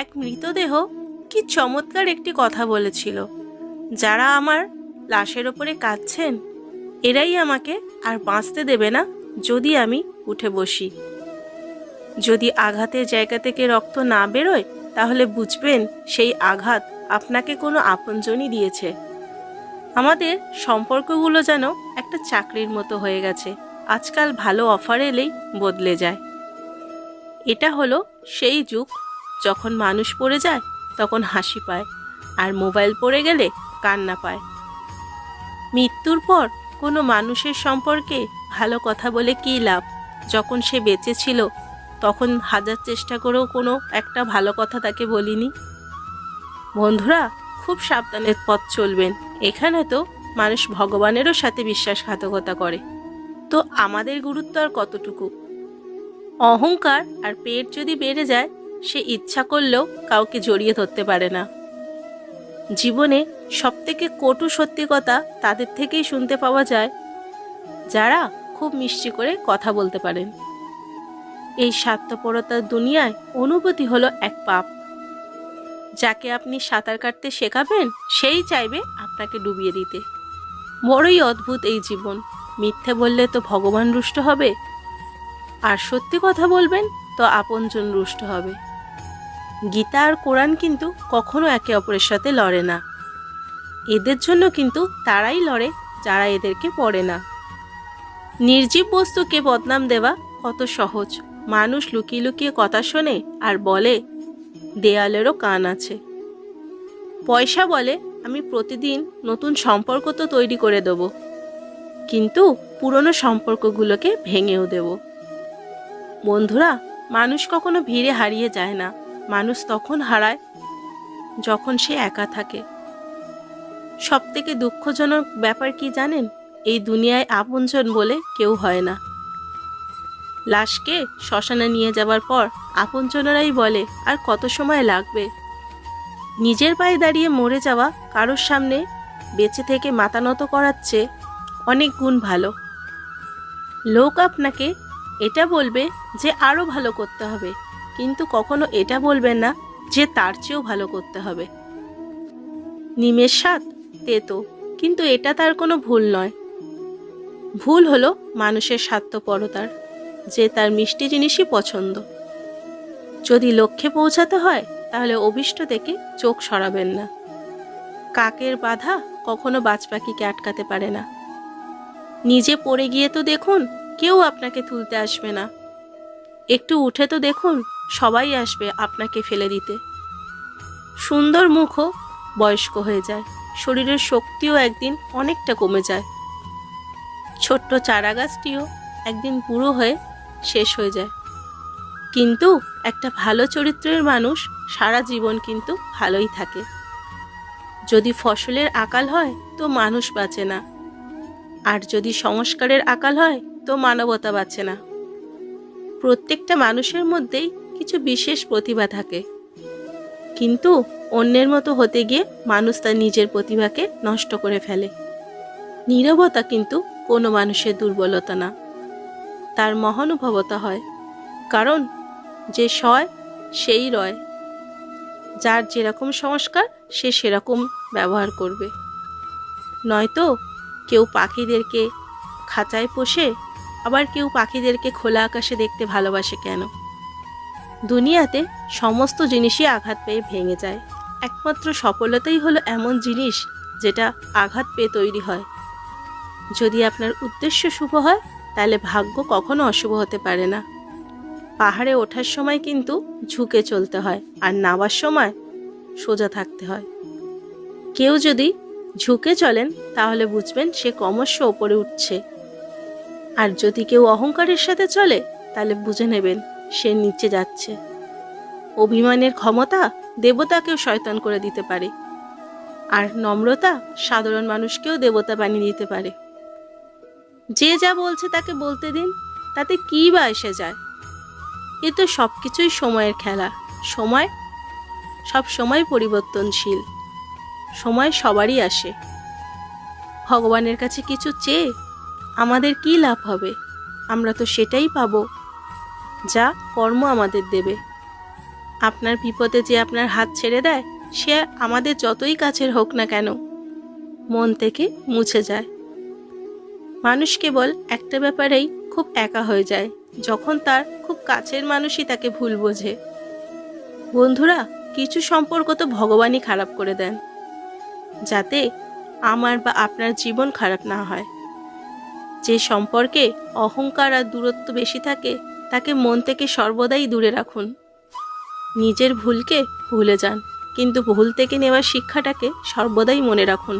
এক মৃতদেহ কি চমৎকার একটি কথা বলেছিল। যারা আমার লাশের ওপরে কাঁদছেন, এরাই আমাকে আর বাঁচতে দেবে না যদি আমি উঠে বসি। যদি আঘাতের জায়গা থেকে রক্ত না বেরোয়, তাহলে বুঝবেন সেই আঘাত আপনাকে কোনো আপনজনই দিয়েছে। আমাদের সম্পর্কগুলো যেন একটা চাকরির মতো হয়ে গেছে। আজকাল ভালো অফার এলেই বদলে যায়। এটা হলো সেই যুগ যখন মানুষ পড়ে যায়, তখন হাসি পায়, আর মোবাইল পড়ে গেলে কান্না পায়। মৃত্যুর পর কোনো মানুষের সম্পর্কে ভালো কথা বলে কী লাভ? যখন সে বেঁচে ছিল, তখন হাজার চেষ্টা করেও কোনো একটা ভালো কথা তাকে বলিনি। বন্ধুরা, খুব সাবধানের পথ চলবেন। এখানে তো মানুষ ভগবানেরও সাথে বিশ্বাসঘাতকতা করে। তো আমাদের গুরুত্ব আর কতটুকু? অহংকার আর পেট যদি বেড়ে যায় সে ইচ্ছা করলেও কাউকে জড়িয়ে ধরতে পারে না। জীবনে সবথেকে কটু সত্যি কথা তাদের থেকেই শুনতে পাওয়া যায়, যারা খুব মিষ্টি করে কথা বলতে পারেন। এই স্বার্থপরতার দুনিয়ায় অনুভূতি হলো এক পাপ। যাকে আপনি সাঁতার কাটতে শেখাবেন, সেই চাইবে আপনাকে ডুবিয়ে দিতে। বড়ই অদ্ভুত এই জীবন। মিথ্যে বললে তো ভগবান রুষ্ট হবে, আর সত্যি কথা বলবেন তো আপনজন রুষ্ট হবে। গীতা আর কোরআন কিন্তু কখনো একে অপরের সাথে লড়ে না। এদের জন্য কিন্তু তারাই লড়ে, যারা এদেরকে পড়ে না। নির্জীব বস্তুকে বদনাম দেওয়া কত সহজ। মানুষ লুকিয়ে লুকিয়ে কথা শোনে আর বলে, দেয়ালেরও কান আছে। পয়সা বলে, আমি প্রতিদিন নতুন সম্পর্ক তো তৈরি করে দেব, কিন্তু পুরনো সম্পর্কগুলোকে ভেঙেও দেব। বন্ধুরা, মানুষ কখনো ভিড়ে হারিয়ে যায় না। মানুষ তখন হারায় যখন সে একা থাকে। সব থেকে দুঃখজনক ব্যাপার কি জানেন? এই দুনিয়ায় আপনজন বলে কেউ হয় না। লাশকে শ্মশানে নিয়ে যাবার পর আপনজনেরাই বলে, আর কত সময় লাগবে? নিজের পায়ে দাঁড়িয়ে মরে যাওয়া কারোর সামনে বেঁচে থেকে মাথা নত করাচ্ছে অনেক গুণ ভালো। লোক আপনাকে এটা বলবে যে আরও ভালো করতে হবে। কিন্তু কখনো এটা বলবেন না যে তার চেয়েও ভালো করতে হবে। নিমের স্বাদ, তেতো, কিন্তু এটা তার কোনো ভুল নয়। ভুল হলো মানুষের স্বার্থপরতার, যে তার মিষ্টি জিনিসই পছন্দ। যদি লক্ষ্যে পৌঁছাতে হয়, তাহলে অভিষ্ট থেকে চোখ সরাবেন না। কাকের বাধা কখনো বাজ পাখিকে আটকাতে পারে না। নিজে পড়ে গিয়ে তো দেখুন, কেউ আপনাকে তুলতে আসবে না। একটু উঠে তো দেখুন সবাই আসবে আপনাকে ফেলে দিতে। সুন্দর মুখও বয়স্ক হয়ে যায়। শরীরের শক্তিও একদিন অনেকটা কমে যায়। ছোট্ট চারা গাছটিও একদিন বুড়ো হয়ে শেষ হয়ে যায়। কিন্তু একটা ভালো চরিত্রের মানুষ সারা জীবন কিন্তু ভালোই থাকে। যদি ফসলের আকাল হয়, তো মানুষ বাঁচে না। আর যদি সংস্কারের আকাল হয়, তো মানবতা বাঁচে না। প্রত্যেকটা মানুষের মধ্যেই কিছু বিশেষ প্রতিভা থাকে। কিন্তু অন্যের মতো হতে গিয়ে মানুষ তার নিজের প্রতিভাকে নষ্ট করে ফেলে। নীরবতা কিন্তু কোনো মানুষের দুর্বলতা না। তার মহানুভবতা হয়। কারণ যে সয়, সেই রয়। যার যেরকম সংস্কার, সে সেরকম ব্যবহার করবে। নয়তো কেউ পাখিদেরকে খাঁচায় পোষে, আবার কেউ পাখিদেরকে খোলা আকাশে দেখতে ভালোবাসে কেন? দুনিয়াতে সমস্ত জিনিসই আঘাত পেয়ে ভেঙে যায়। একমাত্র সফলতাই হলো এমন জিনিস যেটা আঘাত পেয়ে তৈরি হয়। যদি আপনার উদ্দেশ্য শুভ হয়, তাহলে ভাগ্য কখনো অশুভ হতে পারে না। পাহাড়ে ওঠার সময় কিন্তু ঝুঁকে চলতে হয় আর নামার সময় সোজা থাকতে হয়। কেউ যদি ঝুঁকে চলেন, তাহলে বুঝবেন সে ক্রমশ ওপরে উঠছে। আর যদি কেউ অহংকারের সাথে চলে, তাহলে বুঝে নেবেন সে নিচে যাচ্ছে। অভিমানের ক্ষমতা দেবতাকেও শয়তান করে দিতে পারে। আর নম্রতা সাধারণ মানুষকেও দেবতা বানিয়ে দিতে পারে। যে যা বলছে তাকে বলতে দিন, তাতে কী বা এসে যায়? এ তো সব কিছুই সময়ের খেলা। সময় সব সময় পরিবর্তনশীল। সময় সবারই আসে। ভগবানের কাছে কিছু চেয়ে আমাদের কি লাভ হবে? আমরা তো সেটাই পাবো। যা কর্ম আমাদের দেবে। আপনার বিপদে যে আপনার হাত ছেড়ে দেয়, সে আমাদের যতই কাছের হোক না কেন, মন থেকে মুছে যায়। মানুষ কেবল একটা ব্যাপারেই খুব একা হয়ে যায়, যখন তার খুব কাছের মানুষই তাকে ভুল বোঝে। বন্ধুরা, কিছু সম্পর্ক তো ভগবানই খারাপ করে দেন, যাতে আমার বা আপনার জীবন খারাপ না হয়। যে সম্পর্কে অহংকার আর দূরত্ব বেশি থাকে, তাকে মন থেকে সর্বদাই দূরে রাখুন। নিজের ভুলকে ভুলে যান, কিন্তু ভুল থেকে নেওয়ার শিক্ষাটাকে সর্বদাই মনে রাখুন।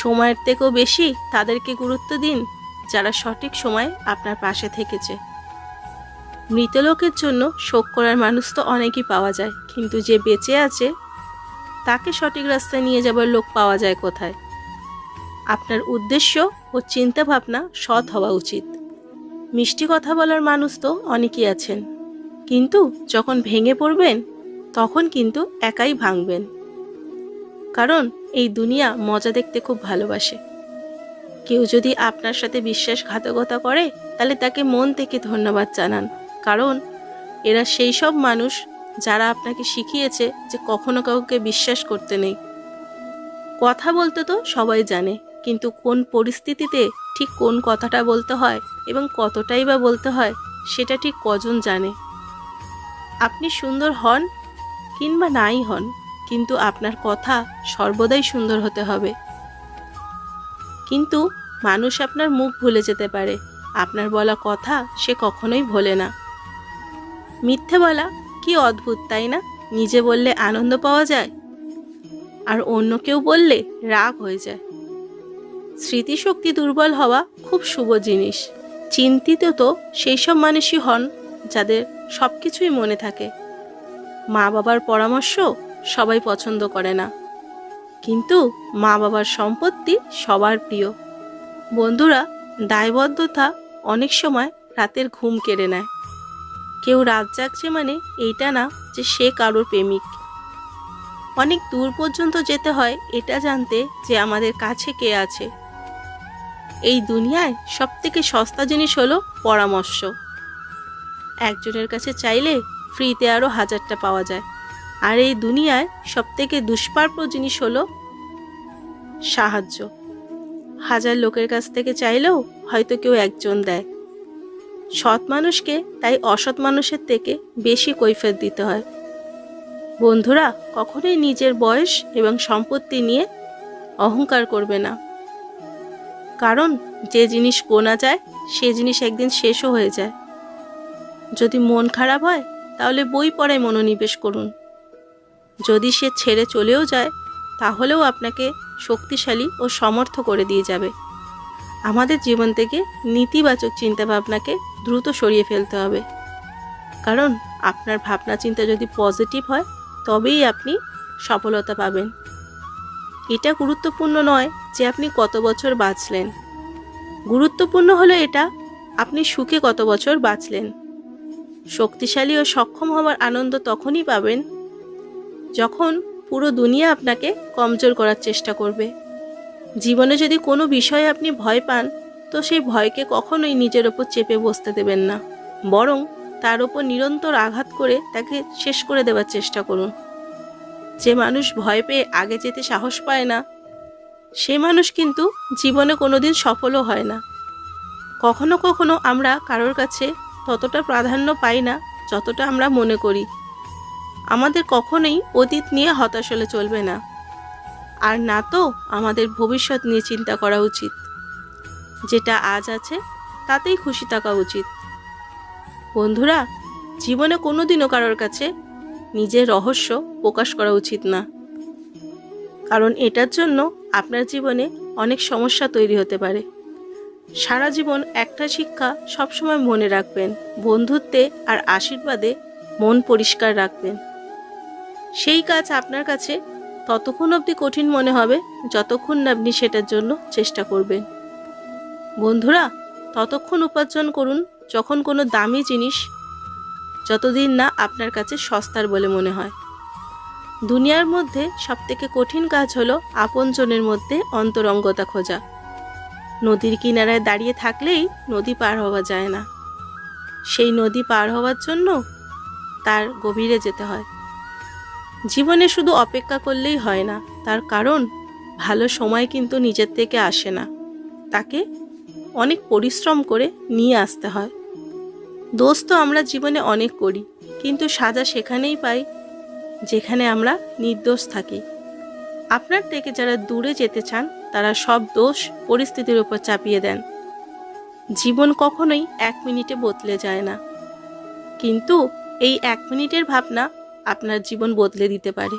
সময়ের থেকেও বেশি তাদেরকে গুরুত্ব দিন, যারা সঠিক সময় আপনার পাশে থেকেছে। মৃত লোকের জন্য শোক করার মানুষ তো অনেকই পাওয়া যায়, কিন্তু যে বেঁচে আছে, তাকে সঠিক রাস্তায় নিয়ে যাবার লোক পাওয়া যায় কোথায়? আপনার উদ্দেশ্য ও চিন্তা ভাবনা সৎ হওয়া উচিত। মিষ্টি কথা বলার মানুষ তো অনেকেই আছেন। কিন্তু যখন ভেঙে পড়বেন, তখন কিন্তু একাই ভাঙবেন। কারণ এই দুনিয়া মজা দেখতে খুব ভালোবাসে। কেউ যদি আপনার সাথে বিশ্বাসঘাতকতা করে, তাহলে তাকে মন থেকে ধন্যবাদ জানান। কারণ এরা সেই সব মানুষ যারা আপনাকে শিখিয়েছে যে কখনো কাউকে বিশ্বাস করতে নেই। কথা বলতে তো সবাই জানে। কিন্তু কোন পরিস্থিতিতে ঠিক কোন কথাটা বলতে হয় এবং কতটাই বা বলতে হয়, সেটা ঠিক কজন জানে। আপনি সুন্দর হন কিংবা নাই হন, কিন্তু আপনার কথা সর্বদাই সুন্দর হতে হবে। কিন্তু মানুষ আপনার মুখ ভুলে যেতে পারে, আপনার বলা কথা সে কখনোই ভোলে না। মিথ্যে বলা কি অদ্ভুত, তাই না? নিজে বললে আনন্দ পাওয়া যায়, আর অন্য কেউ বললে রাগ হয়ে যায়। স্মৃতিশক্তি দুর্বল হওয়া খুব শুভ জিনিস। চিন্তিত তো সেই সব মানুষই হন, যাদের সব কিছুই মনে থাকে। মা বাবার পরামর্শ সবাই পছন্দ করে না। কিন্তু মা বাবার সম্পত্তি সবার প্রিয়। বন্ধুরা, দায়বদ্ধতা অনেক সময় রাতের ঘুম কেড়ে নেয়। কেউ রাত জাগছে মানে এইটা না যে সে কারোর প্রেমিক। অনেক দূর পর্যন্ত যেতে হয় এটা জানতে যে আমাদের কাছে কে আছে। এই দুনিয়ায় সব থেকে সস্তা জিনিস হলো পরামর্শ। একজনের কাছে চাইলে ফ্রিতে আরও হাজারটা পাওয়া যায়। আর এই দুনিয়ায় সব থেকে দুষ্প্রাপ্য জিনিস হলো সাহায্য। হাজার লোকের কাছ থেকে চাইলেও হয়তো কেউ একজন দেয়। সৎ মানুষকে তাই অসৎ মানুষের থেকে বেশি কৈফিয়ত দিতে হয়। বন্ধুরা, কখনোই নিজের বয়স এবং সম্পত্তি নিয়ে অহংকার করবে না। কারণ যে জিনিস গোনা যায়, সে জিনিস একদিন শেষও হয়ে যায়। যদি মন খারাপ হয়, তাহলে বই পড়ায় মনোনিবেশ করুন। যদি সে ছেড়ে চলেও যায়, তাহলেও আপনাকে শক্তিশালী ও সমর্থ করে দিয়ে যাবে। আমাদের জীবন থেকে নেতিবাচক চিন্তাভাবনাকে দ্রুত সরিয়ে ফেলতে হবে। কারণ আপনার ভাবনা চিন্তা যদি পজিটিভ হয়, তবেই আপনি সফলতা পাবেন। এটা গুরুত্বপূর্ণ নয় যে আপনি কত বছর বাঁচলেন। গুরুত্বপূর্ণ হলো এটা, আপনি সুখে কত বছর বাঁচলেন। শক্তিশালী ও সক্ষম হওয়ার আনন্দ তখনই পাবেন যখন পুরো দুনিয়া আপনাকে কমজোর করার চেষ্টা করবে। জীবনে যদি কোনো বিষয়ে আপনি ভয় পান, তো সেই ভয়কে কখনোই নিজের ওপর চেপে বসতে দেবেন না। বরং তার ওপর নিরন্তর আঘাত করে তাকে শেষ করে দেওয়ার চেষ্টা করুন। যে মানুষ ভয় পেয়ে আগে যেতে সাহস পায় না, সে মানুষ কিন্তু জীবনে কোনোদিন সফলও হয় না। কখনো কখনো আমরা কারোর কাছে ততটা প্রাধান্য পাই না যতটা আমরা মনে করি। আমাদের কখনোই অতীত নিয়ে হতাশ হলে চলবে না। আর না তো আমাদের ভবিষ্যৎ নিয়ে চিন্তা করা উচিত। যেটা আজ আছে, তাতেই খুশি থাকা উচিত। বন্ধুরা, জীবনে কোনোদিনও কারোর কাছে নিজের রহস্য প্রকাশ করা উচিত না। কারণ এটার জন্য আপনার জীবনে অনেক সমস্যা তৈরি হতে পারে। সারা জীবন একটা শিক্ষা সবসময় মনে রাখবেন, বন্ধুত্বে আর আশীর্বাদে মন পরিষ্কার রাখবেন। সেই কাজ আপনার কাছে ততক্ষণ অবধি কঠিন মনে হবে যতক্ষণ না আপনি সেটার জন্য চেষ্টা করবেন। বন্ধুরা, ততক্ষণ উপার্জন করুন যখন কোনো দামি জিনিস যতদিন না আপনার কাছে সস্তার বলে মনে হয়। দুনিয়ার মধ্যে সবথেকে কঠিন কাজ হলো আপনজনের মধ্যে অন্তরঙ্গতা খোঁজা। নদীর কিনারায় দাঁড়িয়ে থাকলেই নদী পার হওয়া যায় না। সেই নদী পার হওয়ার জন্য তার গভীরে যেতে হয়। জীবনে শুধু অপেক্ষা করলেই হয় না, তার কারণ ভালো সময় কিন্তু নিজের থেকে আসে না। তাকে অনেক পরিশ্রম করে নিয়ে আসতে হয়। দোষ তো আমরা জীবনে অনেক করি, কিন্তু সাজা সেখানেই পাই যেখানে আমরা নির্দোষ থাকি। আপনার থেকে যারা দূরে যেতে চান, তারা সব দোষ পরিস্থিতির উপর চাপিয়ে দেন। জীবন কখনোই এক মিনিটে বদলে যায় না। কিন্তু এই এক মিনিটের ভাবনা আপনার জীবন বদলে দিতে পারে।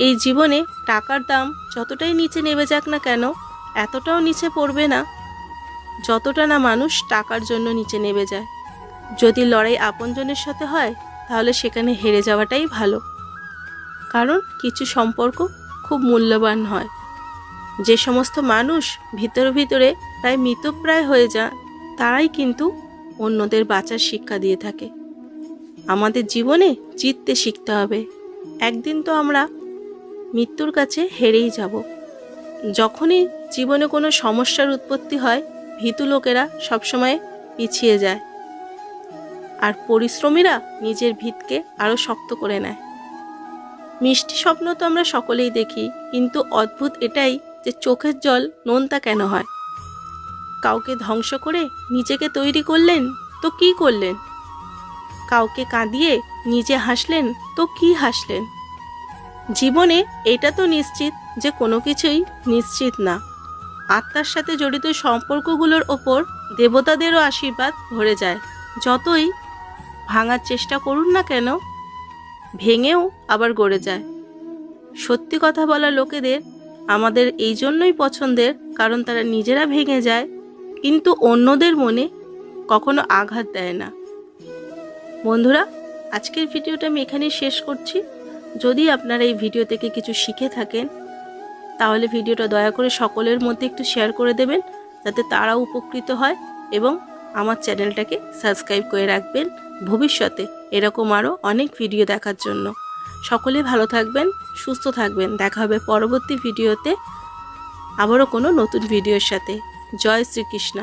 এই জীবনে টাকার দাম যতটাই নিচে নেমে যাক না কেন, এতটাও নিচে পড়বে না। যতটা না মানুষ টাকার জন্য নিচে নেমে যায়। যদি লড়াই আপনজনের সাথে হয়, তাহলে সেখানে হেরে যাওয়াটাই ভালো। কারণ কিছু সম্পর্ক খুব মূল্যবান হয়। যে সমস্ত মানুষ ভিতরে ভিতরে প্রায় মৃতপ্রায় হয়ে যান, তারাই কিন্তু অন্যদের বাঁচার শিক্ষা দিয়ে থাকে। আমাদের জীবনে জিততে শিখতে হবে। একদিন তো আমরা মৃত্যুর কাছে হেরেই যাব। যখনই জীবনে কোনো সমস্যার উৎপত্তি হয়, ভীতু লোকেরা সবসময় পিছিয়ে যায়। আর পরিশ্রমীরা নিজের ভিতকে আরও শক্ত করে নেয়। মিষ্টি স্বপ্ন তো আমরা সকলেই দেখি, কিন্তু অদ্ভুত এটাই যে চোখের জল নোনতা কেন হয়? কাউকে ধ্বংস করে নিজেকে তৈরি করলেন, তো কি করলেন? কাউকে কাঁদিয়ে নিজে হাসলেন, তো কি হাসলেন? জীবনে এটা তো নিশ্চিত যে কোনো কিছুই নিশ্চিত না। আত্মার সাথে জড়িত সম্পর্কগুলোর ওপর দেবতাদেরও আশীর্বাদ ভরে যায়, যতই ভাঙার চেষ্টা করুন না কেন? ভেঙেও আবার গড়ে যায়। সত্যি কথা বলা লোকেদের আমাদের এই জন্যই পছন্দের, কারণ তারা নিজেরা ভেঙে যায়, কিন্তু অন্যদের মনে কখনো আঘাত দেয় না। বন্ধুরা, আজকের ভিডিওটা আমি এখানেই শেষ করছি। যদি আপনারা এই ভিডিও থেকে কিছু শিখে থাকেন, তাহলে ভিডিওটা দয়া করে সকলের মধ্যে একটু শেয়ার করে দেবেন, যাতে তারা উপকৃত হয় এবং আমার চ্যানেলটাকে সাবস্ক্রাইব করে রাখবেন। ভবিষ্যতে এরকম আরও অনেক ভিডিও দেখার জন্য। সকলে ভালো থাকবেন, সুস্থ থাকবেন। দেখা হবে পরবর্তী ভিডিওতে আবারও কোনো নতুন ভিডিওর সাথে। জয় শ্রীকৃষ্ণ।